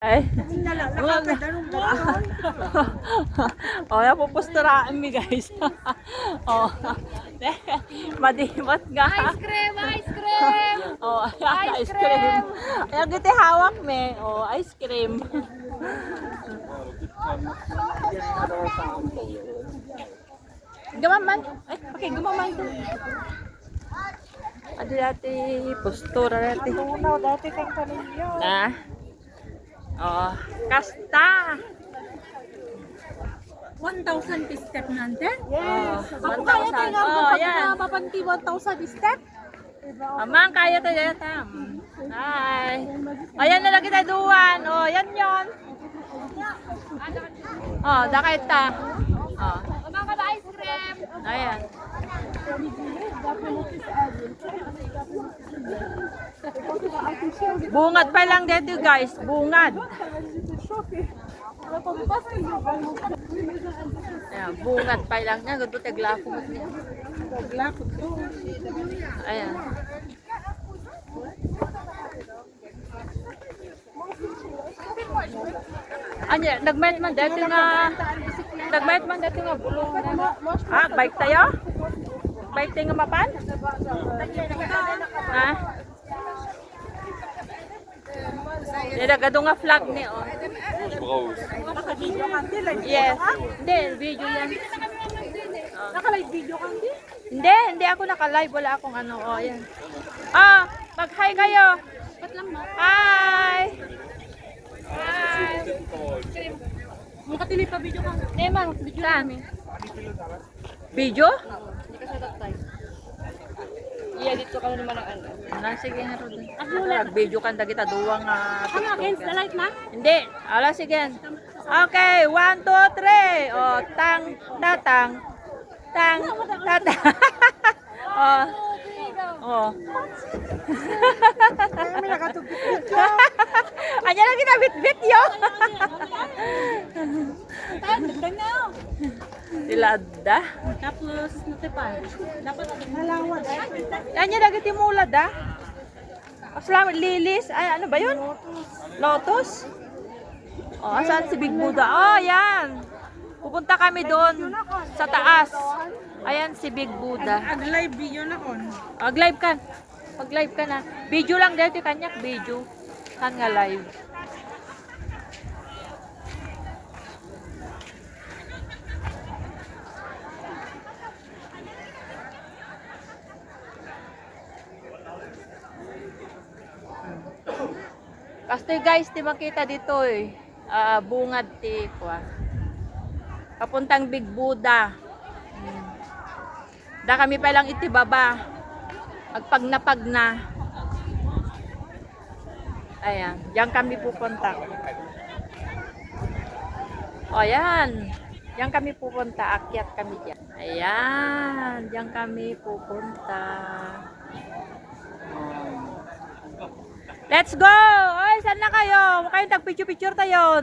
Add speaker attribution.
Speaker 1: Ay. oh, napupusturaan mi guys. oh. Madimot nga.
Speaker 2: Ice cream! Ice cream!
Speaker 1: Oh, ayan,
Speaker 2: Ice
Speaker 1: ice cream. Ayan, giti hawak me. Oh, ice cream. Gumaman. Ay, okay, gumaman to. Adi dati, postura dati.
Speaker 3: Unaw, dati kang kanilyo.
Speaker 1: Na. Oh, kasta.
Speaker 2: 1,000 step nante?
Speaker 3: Yes.
Speaker 1: Oh,
Speaker 2: Ako kaya
Speaker 1: 1,000.
Speaker 2: tayo nga
Speaker 1: Oh,
Speaker 2: pag
Speaker 1: yan.
Speaker 2: napapanti 1,000 step?
Speaker 1: Amang kaya dyan tam. Hi. Ayan na lang kita duwan. Oh, yan yon. Oh, dakit ta. Oh,
Speaker 2: Abang ka ba ice cream?
Speaker 1: ayan. Bungad pa lang dito guys, bungad. Ayan, bungad pa lang niya, gusto taglako mo niya. Ayan. Anya, nagmayat man dito nga nagmayat man dito nga bulong. Ah, bike tayo? Bike tayo nga mapan? Ha? Nilagado nga flag ni oh. Yes. Hindi, video yan.
Speaker 3: Naka-live video ka hindi?
Speaker 1: Hindi, hindi ako naka-live. Wala akong ano. Oh, yan. Ah, mag-hi kayo.
Speaker 2: Mo?
Speaker 1: Hi! Hi!
Speaker 2: Makatili pa video ka.
Speaker 1: Hindi, man. Saan? Video?
Speaker 2: Hindi ka sa tayo.
Speaker 3: I-edit ko ka na naman ang ano.
Speaker 1: Ano, sige nga rin. Nag-video kan kita duwang uh,
Speaker 2: Ano, against the light na?
Speaker 1: Hindi. Ala, sige. Okay, one, two, three. Oh, tang, tatang. Tang, tatang. oh. Oh.
Speaker 3: Kami nakatugtog
Speaker 1: Anya lang kita bit-bit yo. Dilada.
Speaker 2: Tapos, natipan. Dapat
Speaker 3: Halawan.
Speaker 1: Anya lang kita mulad ah. Flower lilies. Ay, ano ba yun? Lotus. Oh, asan si Big Buddha? Oh, yan. Pupunta kami doon sa taas. Ayan si Big Buddha.
Speaker 3: Ag-live video na kon.
Speaker 1: Mag-live ka. Mag-live ka na. Video lang dito kanyak video. Kan nga live. Kasi guys, di makita dito eh. Ah, bungad ti kwa. Papuntang Big Buddha. Hmm. Da kami pa lang itibaba. Agpagnapag na. Ayan, diyan kami pupunta. O, ayan. Diyan kami pupunta. Akyat kami diyan. Ayan, diyan kami pupunta. Let's go! Oy, saan na kayo? Kayo tag-picture-picture tayo.